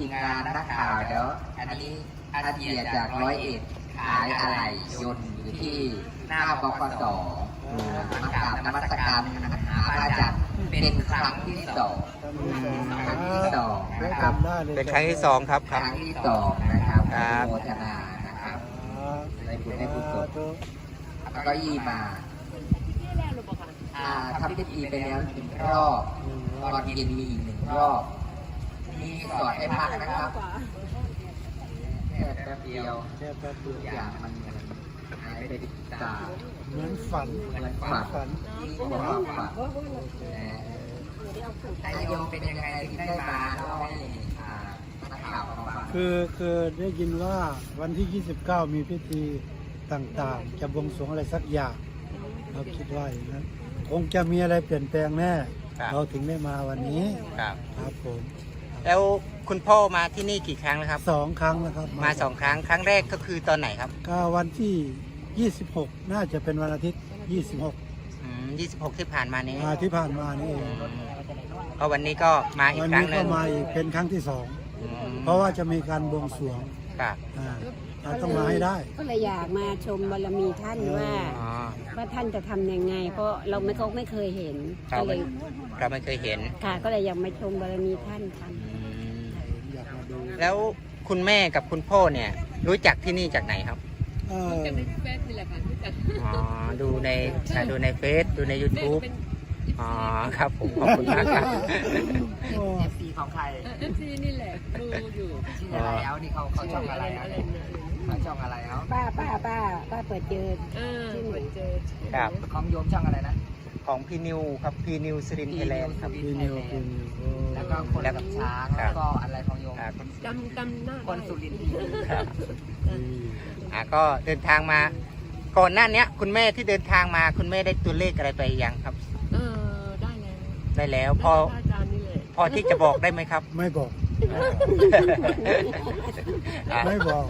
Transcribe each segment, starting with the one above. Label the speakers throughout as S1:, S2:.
S1: ทีมงานนักข่าวเดี๋ยวอันนี้อาเจียจากร้อยเอ็ดขายอะไรยนต์อยู่ที่หน้าบกสมากราบนมัสการหาพระอาจารย์เป็นครั้งที่สองครั้งที่สองนะครับ
S2: ได้เลย
S3: เป็นครั้งที่สองครับ
S1: ค
S3: ครับ
S1: รั้งที่สองนะครับ
S3: ครับ
S1: โมทนานะครับได้บุญได้บุญสดแล้วก็ยีมาอ่าทำพิธีไปแล้วหนึ่งรอบ ตอนเย็นมีอีกหนึ่งรอบ มีสอดให้พักนะครับแค่แป๊บเดียว
S2: แค่แป๊บเดี
S1: ทุ
S2: ยว
S1: กอย่างมันหายไปติดตา
S2: เหมือนฝัน
S1: เหมือน
S2: เหมือ
S1: ฝั
S2: นฝัน
S1: ที่บอกว่าฝันนายโยมเป็นยังไงที่ได้มาเล่าให้นักข่าวฟัง
S2: คือคือได้ยินว่าวันที่ 29 มีพิธีต่างๆ จะบวงสรวงอะไรสักอย่างเราคิดว่าอย่างนั้นคงจะมีอะไรเปลี่ยนแปลงแน่ เราถึงได้มาวันนี้
S3: ครับ
S2: ครับผม
S3: แล้วคุณพ่อมาที่นี่กี่ครั้งแล้วครับ
S2: สองครั้งนะครับ
S3: มาสองครั้งครั้งแรกก็คือตอนไหนครับ
S2: ก็วันที่ 26 น่าจะเป็นวันอาทิตย์ 26
S3: อืม26 ที่ผ่านมานี้
S2: มาที่ผ่านมานี่เอง
S3: อืมก็วันนี้ก็มาอีก
S2: วัน
S3: ครั้
S2: นี้
S3: งห
S2: ก็
S3: นึ่ง
S2: มาอีกเป็นครั้งที่สอง
S3: อืม
S2: เพราะว่าจะมีการบวงสรวง
S3: ครับ
S2: อ่า เราต้องมาให้ได้
S4: ก็เลยอยากมาชมบารมีท่านว่า
S3: อ๋อ
S4: ว่าท่านจะทำยังไง เพราะเราไม่เขาไม่เคยเห็น
S3: ครั
S4: ก็
S3: บ
S4: เลย
S3: เราไม่เคยเห็น
S4: ค่ะก็เลยอยากมาชมบารมีท่านท
S3: อืม
S2: อยากมาดู
S3: แล้วคุณแม่กับคุณพ่อเนี่ย รู้จักที่นี่จากไหนครับ
S2: เออ
S3: อ๋อ ดูในอ่าดูในเฟซดูใน YouTube อ๋อ ครับผม ขอบคุณมากครับ
S2: โอ้
S1: เอฟซีของใคร
S5: เอฟซีนี่แหละดูอยู่
S1: ชื่ออะไรแล้วนี่เขาเขาช่องอะไรแล้วเขาช่องอะไรแล้วำ
S4: ป้าป้าป้าป้าเปิดเจอ
S5: เออเหมือนเจอ
S3: ครับ
S1: ของโยมช่องอะไรนะ
S3: ของพี่นิวครับพี่นิวสรินไทยแลนด์ครับ
S2: พีนิวพีนิวโอ้
S1: แล้วก็คนกับช้าง
S3: ครั
S1: แล้
S3: บ
S1: วก็อะไรของโยม
S3: อ่า
S5: จำจำหน้า
S1: คนสุรินทร์
S3: ครับ
S2: ดี
S3: อ่าก็เดินทางมา ก่อนหน้าเนี้ย คุณแม่ที่เดินทางมาคุณแม่ได้ตัวเลขอะไรไปยังครับ
S5: เออได้แล้ว
S3: ได้แล้วพอ
S5: ได้อาจารย์นี่แหละ
S3: พอที่จะบอกได้ไหมครับ
S2: ไม่บอก
S3: อ่า
S2: ไม่บอก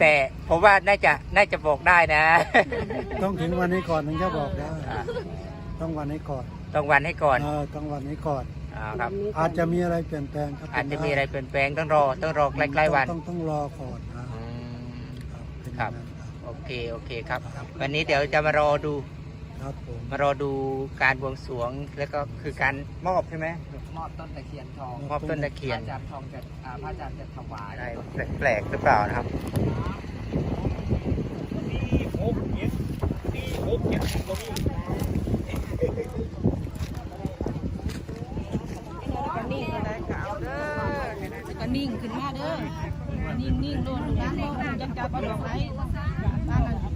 S3: แต่ผมว่าน่าจะน่าจะบอกได้นะ
S2: ต้องถึงวันนี้ก่อนถึงจะบอกได้
S3: อ่า
S2: ต้องวันนี้ก่อน
S3: ต้องวันให้ก่อน
S2: เออต้องวันนี้ก่อน
S3: อ่าครับ
S2: อาจจะมีอะไรเปลี่ยนแปลงครับ
S3: อาจจะมีอะไรเปลี่ยนแปลงต้องรอต้องรอใกล้ๆวัน
S2: ต้องต้องรอก่อนนะ
S3: อืม
S2: เป็น
S3: ครับ
S2: อย่างนั้น
S3: โอเค โอเคครับ วันนี้เดี๋ยวจะมารอดู
S2: ครับผม
S3: มารอดูการบวงสรวงแล้วก็คือการมอบใช่ไหม
S1: มอบต้นตะเคียนทอง
S3: มอบต้นตะ
S1: พ
S3: เคีย
S1: ระ
S3: น
S1: อาจารย์ทองจะอ่าพระอาจารย์จะถวาย
S3: อะไรแปลกๆหรือเปล่านะครับ
S5: ก็นิ่งขึ้นมาเด้อ นิ่งนิ่งโดนร้านโดนจับจับเอาดอกไม้บ้านนั้น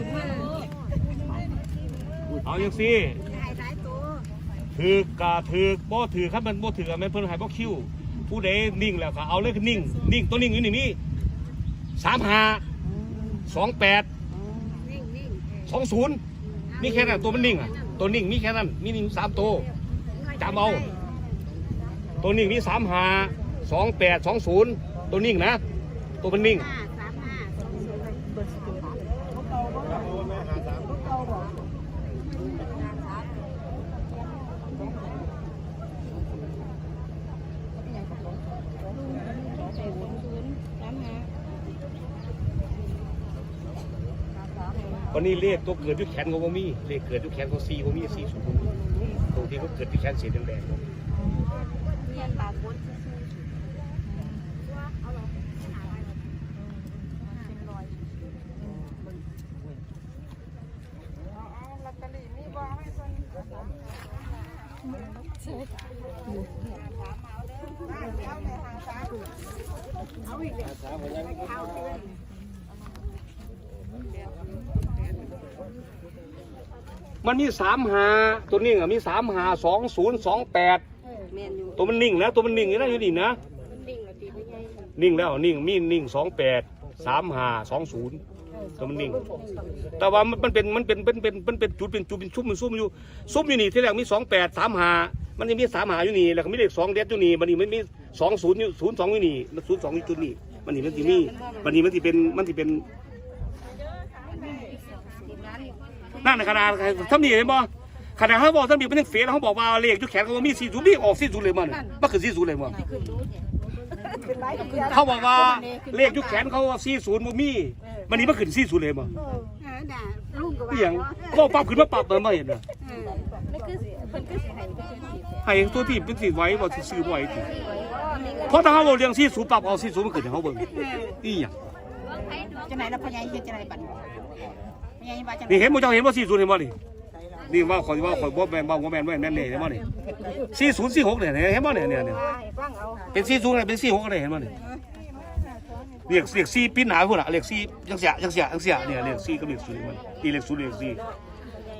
S5: ขึ้นมาเลย
S6: เอาอย่างสิถือกาถือกบ่ถือครับมันบ่ถืออะแม่นเพิ่นให้บ่คิวผู้ใดนิ่งแล้วก็เอาเลยคือนิ่งนิ่งตัวนิ่งอยู่นี่มีสามห้าสองแปดสองศูนย์มีแค่นั้นตัวมันนิ่งอะตัวนิ่งมีแค่นั้นมีนิ่งสามตัวจำเอาตัวนิ่งมีสามห้าสองแปดสองศูนย์ตัวนิ่งนะ ตัวมันนิ่ง วันนี้เลขตัวเกิดที่แขนของบ่มีเลขเกิดที่แขนของซีบ่มีซีศูนย์บ่มีตรงที่เขาเกิดที่แขนสีแดงๆมัน มีสามหาตัวนิ่งอะมีสามหาสองศูนย์สองแปด
S4: แมนอยู่
S6: ตัวมันนิ่งนะตัวมันนิ่งอยู่นะอยู่นี่นะ
S4: ดิ่งแล้วตีไม่ใหญ่
S6: นิ่งแล้วนิ่งมีนิ่งสองแปดสามหาสองศูนย์ตัวมันนิ่ง แต่ว่ามันมันเป็นมันเป็นเป็นเป็นมันเป็นจุดเป็นจุดเป็นชุ่มมันซุ่มอยู่ซุ่มอยู่นี่ที่แรกมีสองแปดสามหามันยังมีสามหาอยู่นี่แล้วก็มีเลขสองเด็ดอยู่นี่มันนี่มันมีสองศูนย์อยู่ศูนย์สองอยู่นี่มันศูนย์สองอยู่จุดนี้มันนี่มันที่มีมันนี่มันที่เป็นมันที่เป็น นั่นนะขนาดทำนี่เห็นบ่ขณะเขาบอกท่านมีเป็นเฟซเขาบอกว่าเลขอยุแขนเขาว่ามีสี่ศูนย์นี่ออกสี่ศูนย์เลยมันมันคือสี่ศูนย์เลยมันเขาบอกว่าเลขอยุแขนเขาว่าสี่ศูนย์มันมีมันนี่มันขึ้นสี่ศูนย์เลยมัน
S4: ลุงก็
S6: เอียงก็ปรับขึ้นมาปรับมันไม่เห็นนะ
S4: นี่คือเพิ่นคือสิให้เพิ่นคือสิ
S6: ให้ตัวที่เป็นสีไว้บ่สิซื้อไว้ทีเพราะถ้าเขาบอกเรื่องสี่ศูนย์ปรับเอาสี่ศูนย์มันขึ้นให้เขาเบิ่งนี่อย่าง
S5: จะไหนแล้วพญายเฮ็ดจะไหนบัด พญายว่าจะ
S6: นี่เห็นบ่เจ้าเห็นว่าสี่ศูนย์เห็นบ่นี่นี่ว่าข่อยว่าข่อยบ่แม่นบ่บ่แม่นบ่แม่นแน่เห็นบ่นี่สี่ศูนย์สี่หกเนี่ยเห็นบ่เนี่ยเนี่ยเนี่ย
S4: ฟังเอา
S6: เป็นสี่ศูนย์เป็นสี่หกอะไรเห็นบ่นี่เรียกเรียกสี่ปิ้นหนาพุ่นน่ะเรียกสี่จังเสียจังเสียจังเสียเนี่ยเรียกสี่กับเรียกศูนย์มันนี่เรียกศูนย์เรียกสี่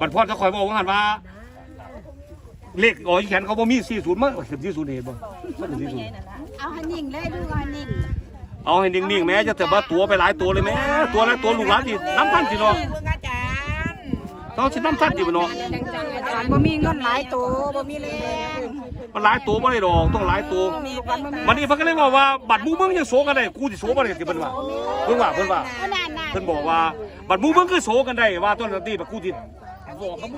S6: บัดพอจะข่อยบอกว่าหั่นว่าเลขอ๋อแขนเขาบ่มีสี่ศูนย์มั้งเห็นสี่ศูนย์เห็นบ่มันเป็นสี่ศูนย์
S5: เอาให้นิ่งเลยดูเอาให้นิ่ง
S6: เอาให้นิ่งๆแม่จะแต่ว่าตัวไปหลายตัวเลยแม่ตัวละตัวลูกหลานที่น้ำท่านสิเนาะ
S5: เบิ่งอาจารย์
S6: เขาสิน้ำท่านสิบ่เนาะ
S5: อาจารย์บ่มีเงินหลายตัวบ่มีแรง
S6: มันหลายตัวบ่ได้ดอกต้องหลายตัว
S5: มีกันบ่มี
S6: วันนี้เพิ่นก็เลยว่าว่าบัตรหมู่เมืองยังโสกันได้กูสิโสบ่ได้สิเพิ่นว่าเพิ่นว่าเพิ่นว่า
S5: นั่นๆ
S6: เพิ่นบอกว่าบัตรหมู่เมืองคือโสกันได้ว่าต้นตีบักกูสิบอกเขา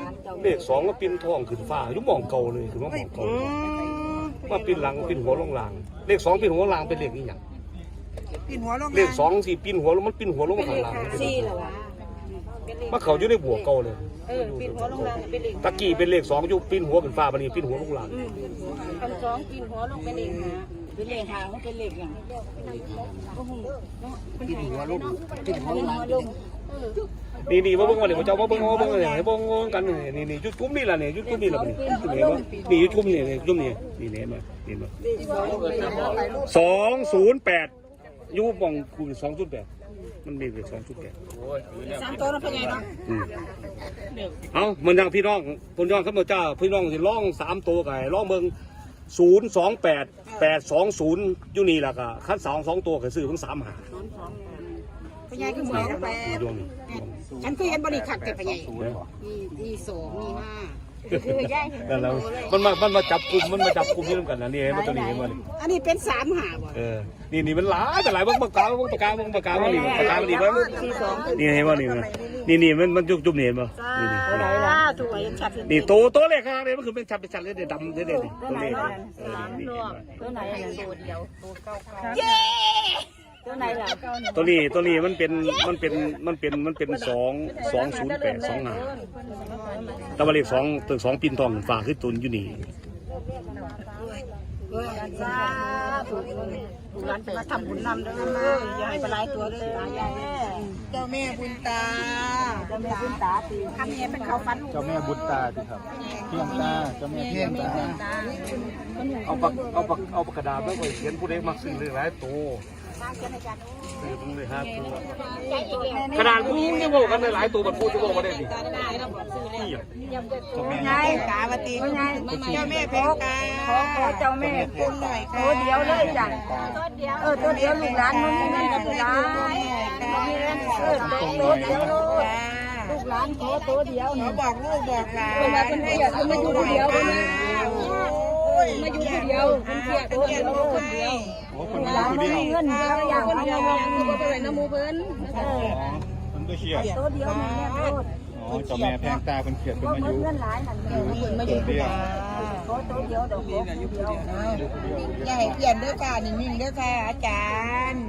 S6: เลขสองก็ปิ้นทองขึ้นฟ้าอยู่หมองเก่าเลยคือว่าหมองเก่าเลยว่าปิ้นหลังปิ้นหัวลงหลังเลขสองปิ้นหัวลางเป็นเลขอีหยัง
S5: ปิ่นหัวลง
S6: เลขสองสิปิ้นหัวลงมันปิ้นหัวลงมาข้างหลัง
S4: ซี่ล่ะวะ
S6: มันเขาอยู่ในบัวเก่าเลย
S4: เออปิดหัวลงล่างเป็นเลข
S6: ตะกี้เป็นเลขสองอยู่ปิ้นหัวเป็นฟ้าบัดนี้ปิ้นหัวลงหลัง
S4: คำสองปิดหัวลงเป็นเลขหาเป็นเลขหาเป็นเลขหยัง
S1: กินหัวลูกกินหัวลูก
S6: นี่นี่มาเบิ่งว่าเดี๋ยวเจ้ามาเบิ่งมาเบิ่งเลยให้เบิ่งกันนี่นี่ยุดกลุ่มนี่ล่ะนี่ยุดกลุ่มนี่ล่ะนี่นี่นี่ยุดกลุ่มนี่นี่ยุดนี่นี่เห็นมั้ยเห็นมั้ยสองศูนย์แปดยูบองคูณสองศูนย์แปด มันมีเป็นสองศูนย์แปด
S5: สามตัวนะพญายเนาะ
S6: เอามันยังพี่น้องพี่น้องครับเจ้าพี่น้องสิร้องสามตัวไก่ร้องเบิ่งศูนย์สองแปดแปดสองศูนย์อยู่นี่ล่ะก็ขั้นสองสองตัวก็ซื้อเพิ่งสามหา
S5: พญายคือหวยนะแปด
S6: ดวงนี่
S5: ฉันเคยเห็นบ่นี่ขัดแต่พญายมีมีสองมีห้า
S6: นั่นแล้วมันมามันมาจับกลุ่มมันมาจับกลุ่มนี่ร่วมกันนะนี่เห็นมันตัวนี้เห็นมัน
S5: อันนี้เป็นสามหาบ่
S6: เออนี่นี่มันหลายแต่หลายเบิ่งปากกาเบิ่งปากกาเบิ่งปากกามันนี่ปากกามันนี่เบิ่งนี่เห็นบ่นี่มันนี่นี่มันมันจุ่มจุ่มนี่เห็นบ่นี่นี่
S5: อ่าถูกไว้ชัด
S6: นี่โตโตเลขข้างนี่มันคือเป็นชัดเป็นชัดเลยเด็ดดำเด็ดเด็ดนี่ตัวเลขเออนี่นี่
S4: ตัวไหนล่ะตัวเดียว
S5: เย้
S4: ตัวไหนล่ะ
S6: ตัวนี้ตัวนี้มันเป็นมันเป็นมันเป็นมันเป็นสองสองศูนย์แปดสองห้าแต่ว่าเลขสองตึกสองปินทองฝากขึ้นตุนอยู่นี่
S5: สาธุบุญหลานจะมาทำบุญนำเด้ออย่าให้ไปหลายตัวเด้อตายายเจ้าแม่บุญตา
S4: เจ้าแม่บุญตาตี
S5: คำนี้เป็นเขาฟันลูก
S2: เจ้าแม่บุญตาสิครับเพียงตาเจ้าแม่เพียงตา
S6: เอาปากเอาปากเอาปากกระดาษแล้วไปเขียนผู้ใดมักซื้อเลยหลายตัว ซื้อตรงเลยห้าตัวขนาดมึงยังบอกกันหลายตัวมันพูดจะบอกมาได้ดินี่อะ
S5: ไงกาวตีเจ้าแม่เพงกา
S4: ขอขอเจ้าแม่
S5: ปุ้งหน่อยค่ะ
S4: ตัวเดียวเลยจ้ะเออตัวเดียวลูกหลานมันมีเงินกับหลานมีเงินเออตัวเดียวลูกลูกหลานขอตัวเดียว
S5: หนู
S4: นะ
S5: บอกลูกบอกหลาน
S4: เวลาเป็นเพียรมาอยู่คนเดียวเลย มาอยู่คนเดียวคนเพียรตัวเดียวคนเดียว
S2: โอ้คน
S4: หลานมันมีเงินแล้วอย่างคนเดียวตัวตัวไหนน้ำมูเพิ่น
S2: มันก็เชียร์
S4: ตัวเดียวแม่โทษ
S2: อ๋อเจ้าแม่แพงตาเป็นเขียดเป็น
S4: ว่า
S2: มา
S4: เงิ
S2: ยุ
S4: นเงินหลายนั่นแหละ
S5: มาอยู่ดี
S4: ขอตัวเดียวเดี๋ยวขอตัวเดียว
S5: อย่าให้เปลี่ยนเด้อค่ะนิ่งๆเด้อค่ะอาจารย์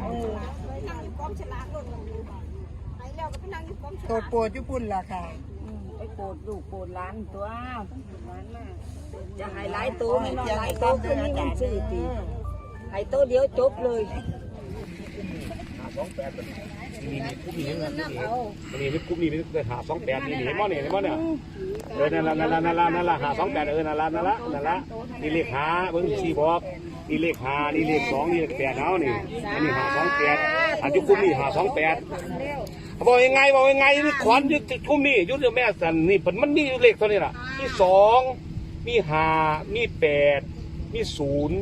S5: โปรดโปรดญี่ปุ่นล่ะค่ะ
S4: ไป โปรดลูกโปรดหลานตัวจะหายหลายตัวไม่นอยหลายตัวคือมีเงินซื้อตีหายตัวเดียวจบเลย
S6: นี่นี่คุ้มนี่เงินนี่นี่นี่คุ้มนี่นี่หาสองแปดนี่เห็นมั้ยเนี่ยเห็นมั้ยเนี่ยเออนั่นละนั่นละนั่นละนั่นละหาสองแปดเออนั่นละนั่นละนั่นละนี่เลขหาเบิ้งสี่บอกนี่เลขหานี่เลขสองนี่เลขแปดเอานี่อันนี้หาสองแปดอันยุคุ้มนี่หาสองแปด บอกยังไงบอกยังไงนี่ขวัญยุดคุ้มนี่ยุดแม่สันนี่มันมีเลขเท่านี้ล่ะ มีสองมีหามีแปดมีศูนย์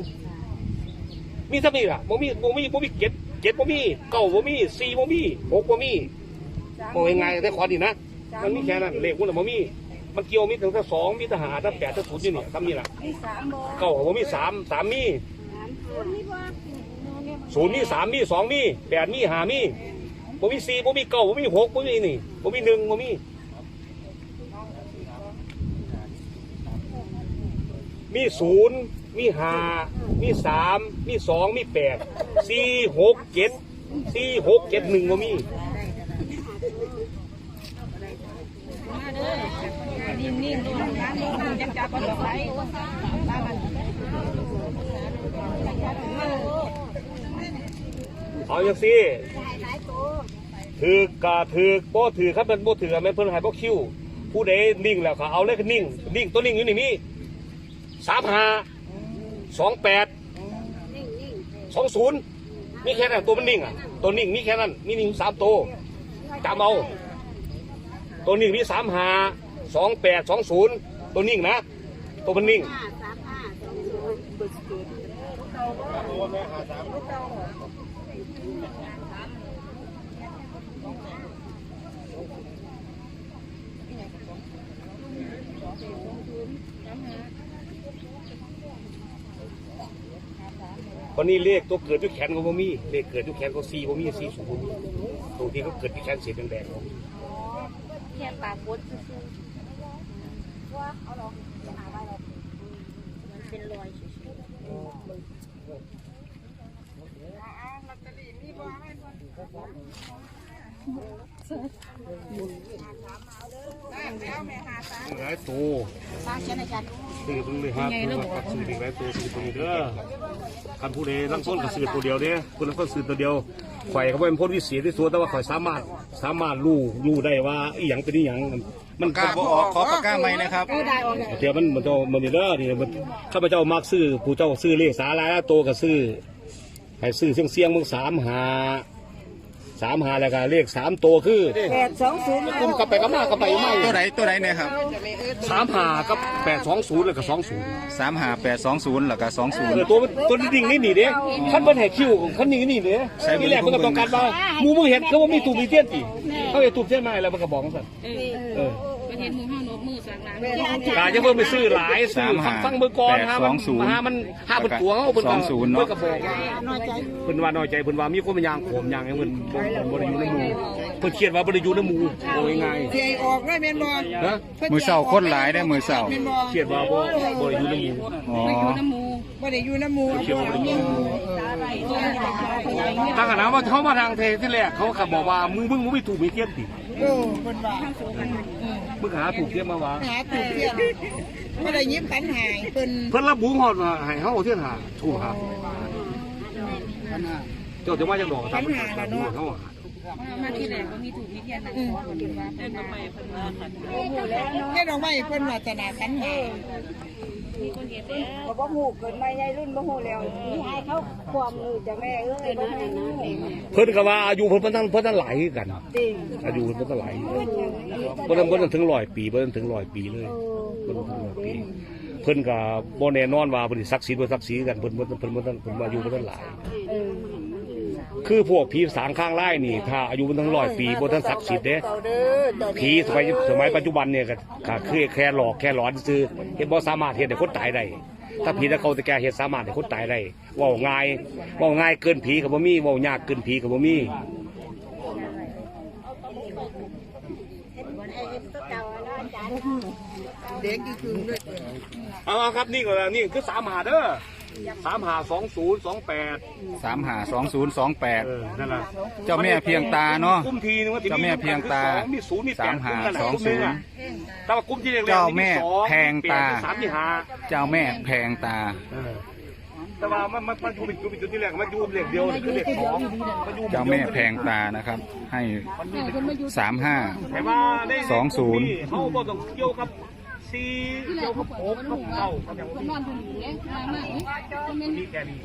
S6: มีเท่านี้ล่ะบ่มีบ่มีบ่มีเจ็ดเจ็ดบ่มีเก้าบ่มีสี่บ่มีหกบ่มีบอกยังไงแต่ขอดีนะมันมีแค่นั้นเลขมันน่ะบ่มีมันเกี่ยวมีถึงแต่สองมีแต่หาแต่แปดแต่ศูนย์อยู่นี่ทำนี่ล่ะเก้าบ่มีสามสามมีศูนย์มีสามมีสองมีแปดมีห้ามี บ่มีสี่บ่มีเก้าบ่มีหกบ่มีนี่บ่มีหนึ่งบ่มีมีศูนย์มีห้ามีสามมีสองมีแปดสี่หกเจ็ดสี่หกเจ็ดหนึ่งบ่มี
S4: นิ่งๆตัวร้านนี้จับจับเอาไว้
S6: เอาอย่างสิถือกาถือกบ่ถือครับเป็นบ่ถือแม่นเพิ่นให้บ่คิวผู้ใดนิ่งแล้วก็เอาเลยก็นิ่ง นิ่งตัวนิ่งอยู่นี่มีสามห้าสองแปดสองศูนย์มีแค่นั้นตัวมันนิ่งอะตัวนิ่งมีแค่นั้นมีนิ่งสามตัวจำเอาตัวนิ่งมีสามห้าสองแปดสองศูนย์ตัวนิ่งนะ ตัวมันนิ่ง วันนี้เลขตัวเกิดด้วยแขนของบ่มีเลขเกิดด้วยแขนของซีบ่มีซีสูงบ่มีตรงที่เขาเกิดด้วยแขนสีแดงๆบ่มี
S4: แค่ปากบดซื่อ
S6: หลายตัว
S5: ตาเชีย นอาจารย์
S6: ซื้อเพิ่งเลยครับเพิ่งมาตัดซื้อเด็กหลายตัวซื้อตัวนี้เด้อคันผู้ใดลังต้นก็ซื้อตัวเดียวเด้ผู้ลังต้นซื้อตัวเดียวข่อยเขาเป็นพ้นวิเศษที่สุดแต่ว่าข่อยสามารถสามารถรู้รู้ได้ว่าอีหยังเป็นอีหยังมัน
S7: กล้าบออกขอปากกาไหมนะครับ
S6: เดี๋ยวมันมันจะมันเด้อนี่มันข้าพเจ้ามักซื้อผู้เจ้าซื้อเลขสาลายละโตวก็ซื้อให้ซื้อเสียงเสียงมึงสามหา สามหาแล้วก็เลขสามตัวคือ
S4: แปดสองศูนย์
S6: กุมกลับไปกลับมากลับไปไม่
S7: ตัวไหนตัวไหนเนี่ยครับ
S6: สามหากับแปดสองศูนย์แล้วก็สองศูนย์
S7: สามหาแปดสองศูนย์แล้วก็สองศูน
S6: เอ
S7: ย์
S6: อตัวมันตัวดิ่งนี่นี่เด้ขั้นมันแหกคิวขั้นนี้นี่เด้
S7: ใช่
S6: ที่แรกมันก็ต้องการว่าหมูมึงเห็นเขาว่ามีตูบมีเตี้ยนอีกเขาเห็นตูบเตี้ยนมาแล้วมันก็บอกสั่น เออ
S5: ประเทศมือห้านมือสั่งหลัง
S6: กาจะเพิ่มไปซื้อหลายซื้อฟังฟังเบอร์ก่อนฮะมันฮะมันห้าเป็นตัวเขาเป็น
S7: สองศูนย์
S6: เพิ่
S7: เนาะ
S6: นก็บอกว่าเพิ่นว่าน้อยใจเพิ่นว่ามีคนมันยางโขมยางให้เพิ่นบ่บ่ได้อยู่ในหมู่เพิ่นเครียดว่าบ่ได้อยู่ในหมู่โอ้ยง่าย
S5: เสียออกด้วยเมนบอล
S6: นะ
S7: มือเสาคนหลายได้อมือเสา
S5: เมนบอล
S6: เครียดว่าบ่บ่ได้อยู่ในหมู่
S7: อ๋อ
S5: ไม่ได้อยู่น้ำมู
S6: เครียดว่าบ่ได้อยู่ในหมู่ถ้าขนาดว่าเขามาทางเทที่แรกเขาก็บอกว่ามึงมึงมึงไม่ถูกมีเทียนติ
S5: เออคนว่า
S6: มึงหาถูกเทียนมาวะ
S5: หาถูกเทียนไม่ได้ยิบขันหายเป็น
S6: เพิ่นระบุฮอดว่าให้เฮาเอาเทียนหาถูกครับเจ้าจะมาจังดอกทำมันหาเนาะเฮาหา
S5: มาที่แรกก็มีถูกมีเทียนนะเป็นว่าเป็นว่าแค่ดอกไม้เป็นวัฒนาขันหาย
S4: ก็บ่ฮู้เกิดมาใหญ่รุ่นบ่ฮู้แล้วนี่ให้เขาความรู้จากแม่เอ้ยบ่ฮู้
S6: เพิ่นก็ว่าอายุเพิ่นเพิ่นตั้งเพิ่นตั้งหลายคือกัน
S4: จริง
S6: อายุเพิ่นตั้งหลายบ่ทันบ่ทันถึง100ปีบ่ทันถึง100ปีเลยบ่ทันถึง100ปีเพิ่นก็บ่แน่นอนว่าเพิ่นสิศักดิ์สิทธิ์บ่ศักดิ์สิทธิ์กันเพิ่นบ่เพิ่นบ่ทันเพิ่นว่าอายุบ่ทันหลาย คือพวกผีสางข้างไร่นี่ ถ้าอายุมันทั้งร้อยปีบ่ทันศักดิ์สิทธิ์เด้ผีสมัยสมัยปัจจุบันเนี่ยก็ก็คือแค่หลอกแค่หลอนซื้อเฮ็ดบ่สามารถเฮ็ดให้คนตายได้ถ้าผีตะเขาตะแกเฮ็ดสามารถให้คนตายได้เว้าง่ายเว้าง่ายเกินผีก็บ่มีเว้ายากเกินผีก็บ่มีเอาเอาครับนี่ก็แล้วนี่คือ3หาเด้อ 3หา20 28
S7: สามหาสองศูนย์สองแปด
S6: เออนั่นล่ะ
S7: เจ้าแม่เพียงตาเนาะ
S6: กุ้มทีนึงว่า
S7: เจ้าแม่เพียงตา
S6: มีศูนย์มีแปด
S7: สามหา
S6: กุ้มกัน
S7: สอง
S6: กุ้มหนึ่
S7: ศูนย์ะ
S6: แต่ว่ากุ้มที่เรียก
S7: เจ้าแม่แพงตา
S6: สามที่หา
S7: เจ้าแม่แพงตา
S6: เออแต่ว่ามันมันมันอยู่เป็นจุดที่แรกมันอยู่เลขเดียวคือเลขสองมันอยู่
S7: เจ้าแม่แพงตานะครับ ให้สามห้า
S6: แต่ว่าได้
S7: สองศูนย์
S6: เขาบอกต้องเกี่ยวกับ สี่เกี่ยวกับหกกับเก้าเขาจะว่ามีแค่นี้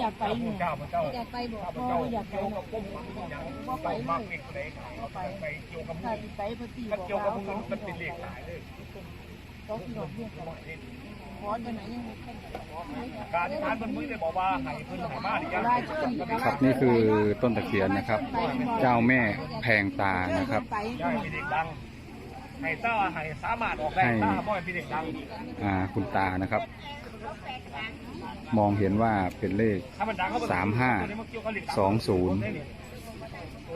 S5: อยากไปอยู่
S6: เจ้าพระเจ้า
S5: อยากไปบอก
S6: พระ
S5: พ่อ
S6: เจ้า
S5: อยากไป
S6: เกี่ยวกับก้มอย่างว่าไปมากเลขไหนไปไปเกี่ยวกับ
S5: ถ้าไปพอดี
S6: มัน
S5: บอก
S6: เกี่ยวกับ
S5: ว่า
S6: มึงมันเป็นเลขหลายเลย
S5: กเบี้ยก่อนขอจะไหนยังไม่ขึ้น
S6: การที่ทานมันมือได้บอกว่าให้เพิ่นให้มาดิยัง
S7: ครับนี่คือต้นตะเคียนนะครับ เจ้าแม่แพงตานะครับ
S5: ไป
S6: ย่าเป็นเด็กดังให้เจ้าให้สามารถออกได้
S7: ให้
S6: ถ้าบ่ให้เป็นเด็กดัง
S7: อ่าคุณตานะครับ มองเห็นว่าเป็นเลข
S6: ถ้ามันดังเขา
S7: สามห้าสองศูนย์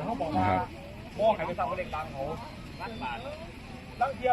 S6: เขาบอก
S7: นะ
S6: ว่า
S7: ครับ
S6: บ่ให้ไปสั่งเลขตามเขาล้านบาทลังเทีย